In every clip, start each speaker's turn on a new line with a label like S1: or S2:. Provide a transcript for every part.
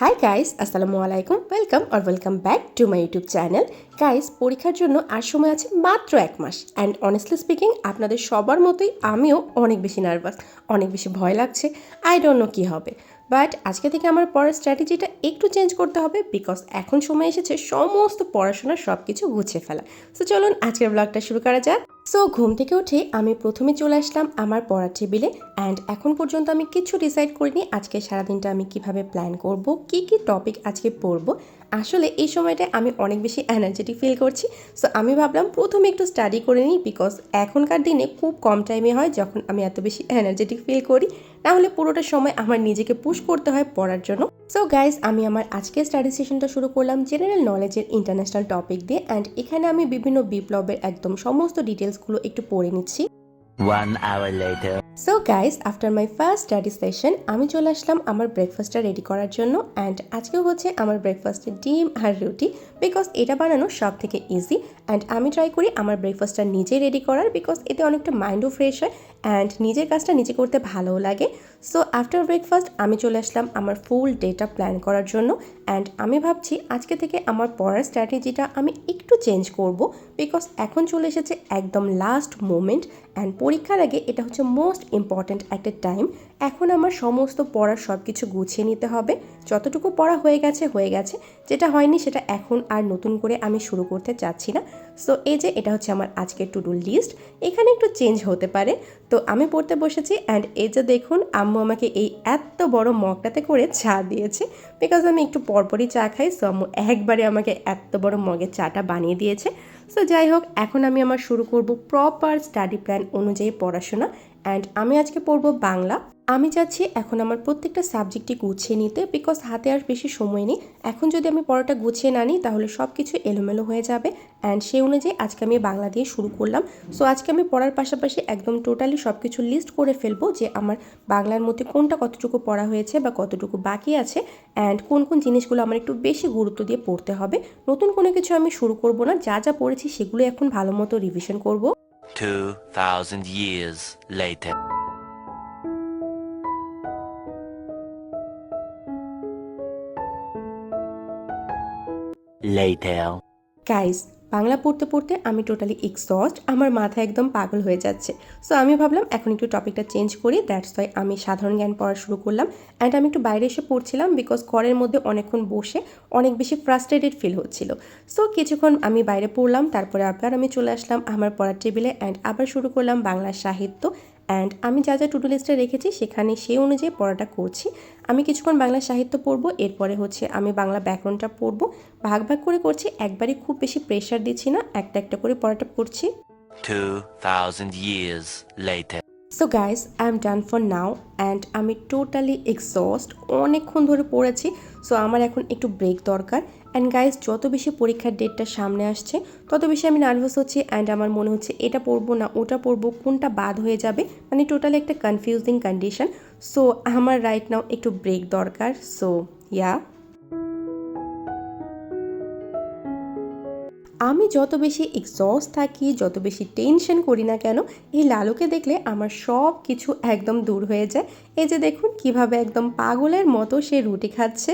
S1: High guys আসসালামু আলাইকুম welcome R welcome back to my YouTube channel guys পরীক্ষার জন্য আর সময় আছে মাত্র এক মাস। অ্যান্ড অনেস্টলি স্পিকিং আপনাদের সবার মতোই আমিও অনেক বেশি নার্ভাস অনেক বেশি ভয় লাগছে। আই ডোন্ট নো কী হবে। বাট আজকে থেকে আমার পড়ার স্ট্র্যাটেজিটা একটু চেঞ্জ করতে হবে বিকজ এখন সময় এসেছে সমস্ত পড়াশোনা সব কিছু গুছিয়ে ফেলা। সো চলুন আজকের ব্লগটা শুরু করা যাক। সো ঘুম থেকে উঠে আমি প্রথমে চলে আসলাম আমার পড়ার টেবিলে অ্যান্ড এখন পর্যন্ত আমি কিছু ডিসাইড করিনি আজকে সারাদিনটা আমি কীভাবে প্ল্যান করব, কি কি টপিক আজকে পড়ব। আসলে এই সময়টায় আমি অনেক বেশি এনার্জেটিক ফিল করছি। সো আমি ভাবলাম প্রথমে একটু স্টাডি করে নিই বিকজ এখনকার দিনে খুব কম টাইমে হয় যখন আমি এত বেশি এনার্জেটিক ফিল করি। না হলে পুরোটা সময় আমার নিজেকে পুশ করতে হয় পড়ার জন্য। সো গাইজ আমি আমার আজকের স্টাডি সেশনটা শুরু করলাম জেনারেল নলেজের ইন্টারন্যাশনাল টপিক দিয়ে অ্যান্ড এখানে আমি বিভিন্ন বিপ্লবের একদম সমস্ত ডিটেলসগুলো একটু পড়ে নিচ্ছি।
S2: One hour later.
S1: So guys after my first study session আমি চলে আসলাম আমার ব্রেকফাস্টটা রেডি করার জন্য অ্যান্ড আজকেও হচ্ছে আমার ব্রেকফাস্টে ডিম আর রুটি বিকজ এটা বানানো সব থেকে ইজি অ্যান্ড আমি ট্রাই করি আমার ব্রেকফাস্টটা নিজে রেডি করার বিকজ এতে অনেকটা মাইন্ডও ফ্রেশ হয় অ্যান্ড নিজের কাজটা নিজে করতে ভালোও লাগে সো আফটার ব্রেকফাস্ট আমি চলে আসলাম আমার ফুল ডেটা প্ল্যান করার জন্য অ্যান্ড আমি ভাবছি আজকে থেকে আমার পড়ার স্ট্র্যাটেজিটা আমি একটু চেঞ্জ করব বিকজ এখন চলে এসেছে একদম লাস্ট মোমেন্ট অ্যান্ড পরীক্ষার আগে এটা হচ্ছে মোস্ট ইম্পর্ট্যান্ট একটা টাইম এখন আমার সমস্ত পড়ার সব কিছু গুছিয়ে নিতে হবে। যতটুকু পড়া হয়ে গেছে হয়ে গেছে। যেটা হয়নি, সেটা এখন আর নতুন করে আমি শুরু করতে চাচ্ছি না। সো এই যে এটা হচ্ছে আমার আজকের টু ডু লিস্ট এখানে একটু চেঞ্জ হতে পারে। তো আমি পড়তে বসেছি অ্যান্ড এই যে দেখুন, আম্মু আমাকে এই এত বড় মগটাতে করে চা দিয়েছে। বিকজ আমি একটু পরপরই চা খাই সো আম্মু একবারে আমাকে এত বড় মগের চাটা বানিয়ে দিয়েছে। সো যাই হোক, এখন আমি আমার শুরু করব প্রপার স্টাডি প্ল্যান অনুযায়ী পড়াশোনা। অ্যান্ড আমি আজকে পড়ব বাংলা। আমি চাচ্ছি এখন আমার প্রত্যেকটা সাবজেক্টই গুছিয়ে নিতে বিকজ হাতে আর বেশি সময় নেই। এখন যদি আমি পড়াটা গুছিয়ে না নিই তাহলে সব কিছু এলোমেলো হয়ে যাবে। অ্যান্ড সেই অনুযায়ী আজকে আমি বাংলা দিয়ে শুরু করলাম। সো আজকে আমি পড়ার পাশাপাশি একদম টোটালি সব কিছু লিস্ট করে ফেলব যে আমার বাংলার মধ্যে কোনটা কতটুকু পড়া হয়েছে বা কতটুকু বাকি আছে। অ্যান্ড কোন কোন জিনিসগুলো আমার একটু বেশি গুরুত্ব দিয়ে পড়তে হবে। নতুন কোনো কিছু আমি শুরু করব না। যা যা পড়েছি সেগুলো এখন ভালো মতো রিভিশন করব।
S2: 2,000 years later. Later.
S1: Guys Bangla পড়তে পড়তে আমি টোটালি এক্সস্ট আমার মাথা একদম পাগল হয়ে যাচ্ছে। সো আমি ভাবলাম এখন একটু টপিকটা চেঞ্জ করি দ্যাটস ওয়াই আমি সাধারণ জ্ঞান পড়া শুরু করলাম। অ্যান্ড আমি একটু বাইরে এসে পড়ছিলাম বিকজ ঘরের মধ্যে অনেকক্ষণ বসে অনেক বেশি ফ্রাস্ট্রেটেড ফিল হচ্ছিল। সো কিছুক্ষণ আমি বাইরে পড়লাম, তারপরে আবার আমি চলে আসলাম আমার পড়ার টেবিলে অ্যান্ড আবার শুরু করলাম বাংলা সাহিত্য। অ্যান্ড আমি যা যা টুডু লিস্টে রেখেছি সেখানে সেই অনুযায়ী পড়াটা করছি। আমি কিছুক্ষণ বাংলা সাহিত্য পড়ব এরপরে হচ্ছে আমি বাংলা ব্যাকরণটা পড়ব। ভাগ ভাগ করে করছি একবারই খুব বেশি প্রেশার দিচ্ছি না একটা একটা করে পড়াটা পড়ছি
S2: 2,000 years later.
S1: So guys I am done for now and আমি টোটালি এক্সস্ট অনেকক্ষণ ধরে পড়েছি সো আমার এখন একটু ব্রেক দরকার। অ্যান্ড গাইস যত বেশি পরীক্ষার ডেটটা সামনে আসছে, তত বেশি আমি নার্ভাস হচ্ছি অ্যান্ড আমার মনে হচ্ছে এটা পড়ব না, ওটা পড়ব, কোনটা বাদ হয়ে যাবে মানে টোটালি একটা কনফিউজিং কন্ডিশন সো আমার রাইট নাও একটু ব্রেক দরকার সো ইয়া আমি যত বেশি এক্সস্ট থাকি যত বেশি টেনশন করি না কেন এই লালুকে দেখলে আমার সব কিছু একদম দূর হয়ে যায়। এই যে দেখুন কীভাবে একদম পাগলের মতো সে রুটি খাচ্ছে।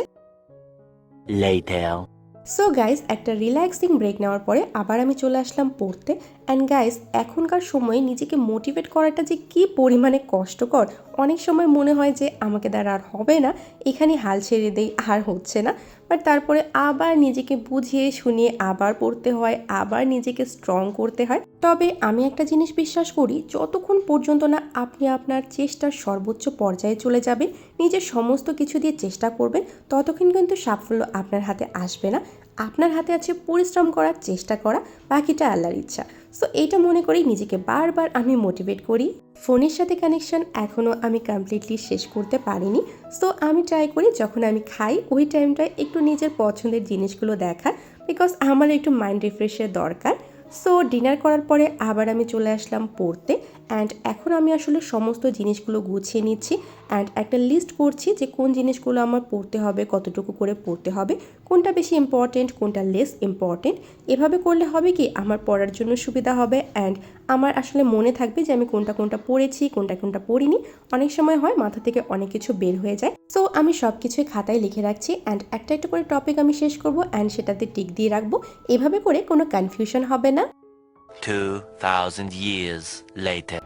S1: সো গাইস একটা রিল্যাক্সিং ব্রেক নেওয়ার পরে আবার আমি চলে আসলাম পড়তে। অ্যান্ড গাইস এখনকার সময়ে নিজেকে মোটিভেট করাটা যে কি পরিমাণে কষ্টকর অনেক সময় মনে হয় যে আমাকে দ্বারা আর হবে না এখানে হাল ছেড়ে দেই আর হচ্ছে না। বাট তারপরে আবার নিজেকে বুঝিয়ে, শুনিয়ে আবার পড়তে হয়, আবার নিজেকে স্ট্রং করতে হয়। তবে আমি একটা জিনিস বিশ্বাস করি, যতক্ষণ পর্যন্ত না আপনি আপনার চেষ্টার সর্বোচ্চ পর্যায়ে চলে যাবেন, নিজের সমস্ত কিছু দিয়ে চেষ্টা করবেন, ততক্ষণ কিন্তু সাফল্য আপনার হাতে আসবে না। আপনার হাতে আছে পরিশ্রম করার চেষ্টা করা, বাকিটা আল্লাহর ইচ্ছা। সো এইটা মনে করেই নিজেকে বারবার আমি মোটিভেট করি। ফোনের সাথে কানেকশন এখনও আমি কমপ্লিটলি শেষ করতে পারিনি। সো আমি ট্রাই করি যখন আমি খাই, ওই টাইমটায় একটু নিজের পছন্দের জিনিসগুলো দেখার বিকজ আমার একটু মাইন্ড রিফ্রেশের দরকার। সো ডিনার করার পরে আবার আমি চলে আসলাম পড়তে অ্যান্ড এখন আমি আসলে সমস্ত জিনিসগুলো গুছিয়ে নিচ্ছি অ্যান্ড একটা লিস্ট করছি যে কোন জিনিসগুলো আমার পড়তে হবে, কতটুকু করে পড়তে হবে, কোনটা বেশি ইম্পর্টেন্ট কোনটা লেস ইম্পর্টেন্ট এভাবে করলে হবে কি, আমার পড়ার জন্য সুবিধা হবে অ্যান্ড আমার আসলে মনে থাকবে যে আমি কোনটা কোনটা পড়েছি কোনটা কোনটা পড়িনি। অনেক সময় হয় মাথা থেকে অনেক কিছু বের হয়ে যায়। সো আমি সব কিছুই খাতায় লিখে রাখছি অ্যান্ড একটা একটা করে টপিক আমি শেষ করব অ্যান্ড সেটাতে টিক দিয়ে রাখব। এভাবে করে কোনো কনফিউশন হবে না।
S2: 2,000 years later.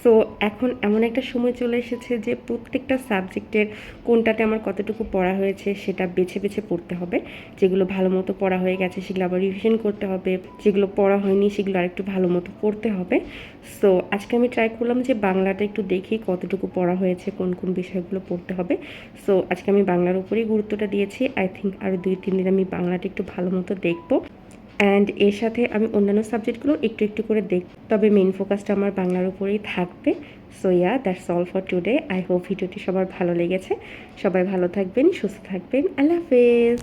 S1: সো এখন এমন একটা সময় চলে এসেছে যে প্রত্যেকটা সাবজেক্টের কোনটাতে আমার কতটুকু পড়া হয়েছে সেটা বেছে বেছে পড়তে হবে। যেগুলো ভালো মতো পড়া হয়ে গেছে সেগুলো আবার রিভিশন করতে হবে। যেগুলো পড়া হয়নি সেগুলো আরেকটু ভালো মতো পড়তে হবে। সো আজকে আমি ট্রাই করলাম যে বাংলাটা একটু দেখি কতটুকু পড়া হয়েছে, কোন কোন বিষয়গুলো পড়তে হবে। সো আজকে আমি বাংলার উপরেই গুরুত্বটা দিয়েছি। আই থিঙ্ক আরও দুই, তিন দিন আমি বাংলাটা একটু ভালো মতো দেখব। অ্যান্ড এর সাথে আমি অন্যান্য সাবজেক্টগুলো একটু একটু করে দেখ, তবে মেন ফোকাসটা আমার বাংলার উপরেই থাকবে। So yeah that's all for today I hope ভিডিওটি সবার ভালো লেগেছে। সবাই ভালো থাকবেন, সুস্থ থাকবেন। আল্লাহ হাফেজ!